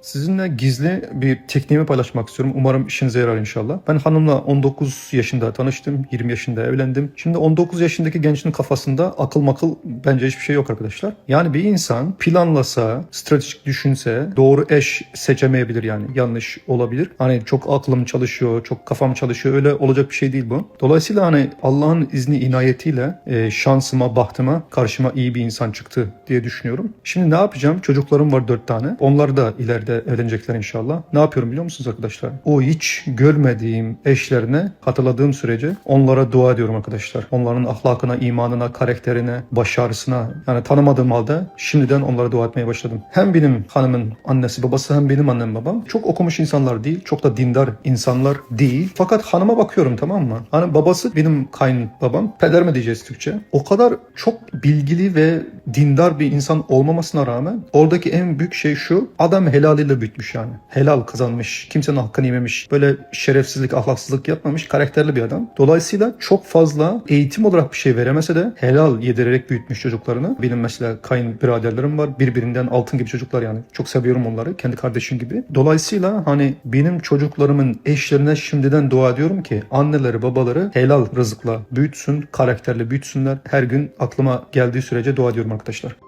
Sizinle gizli bir tekniğimi paylaşmak istiyorum. Umarım işinize yarar inşallah. Ben hanımla 19 yaşında tanıştım. 20 yaşında evlendim. Şimdi 19 yaşındaki gençin kafasında akıl makıl bence hiçbir şey yok arkadaşlar. Yani bir insan planlasa, stratejik düşünse doğru eş seçemeyebilir yani. Yanlış olabilir. Hani çok aklım çalışıyor, çok kafam çalışıyor. Öyle olacak bir şey değil bu. Dolayısıyla hani Allah'ın izni inayetiyle e, şansıma, bahtıma karşıma iyi bir insan çıktı diye düşünüyorum. Şimdi ne yapacağım? Çocuklarım var dört tane. Onlar da ileride evlenecekler inşallah. Ne yapıyorum biliyor musunuz arkadaşlar? O hiç görmediğim eşlerine hatırladığım sürece onlara dua ediyorum arkadaşlar. Onların ahlakına, imanına, karakterine, başarısına yani tanımadığım halde şimdiden onlara dua etmeye başladım. Hem benim hanımın annesi babası hem benim annem babam çok okumuş insanlar değil. Çok da dindar insanlar değil. Fakat hanıma bakıyorum tamam mı? Hani babası benim kayınbabam. Peder mi diyeceğiz Türkçe? O kadar çok bilgili ve dindar bir insan olmamasına rağmen oradaki en büyük şey şu. Adam helaliyle büyütmüş yani. Helal kazanmış. Kimsenin hakkını yememiş. Böyle şerefsizlik, ahlaksızlık yapmamış. Karakterli bir adam. Dolayısıyla çok fazla eğitim olarak bir şey veremese de helal yedirerek büyütmüş çocuklarını. Benim mesela kayınbiraderlerim var. Birbirinden altın gibi çocuklar yani. Çok seviyorum onları. Kendi kardeşim gibi. Dolayısıyla hani benim çocuklarımın eşlerine şimdiden dua ediyorum ki anneleri babaları helal rızıkla büyütsün, karakterli büyütsünler. Her gün aklıma geldiği sürece dua ediyorum arkadaşlar.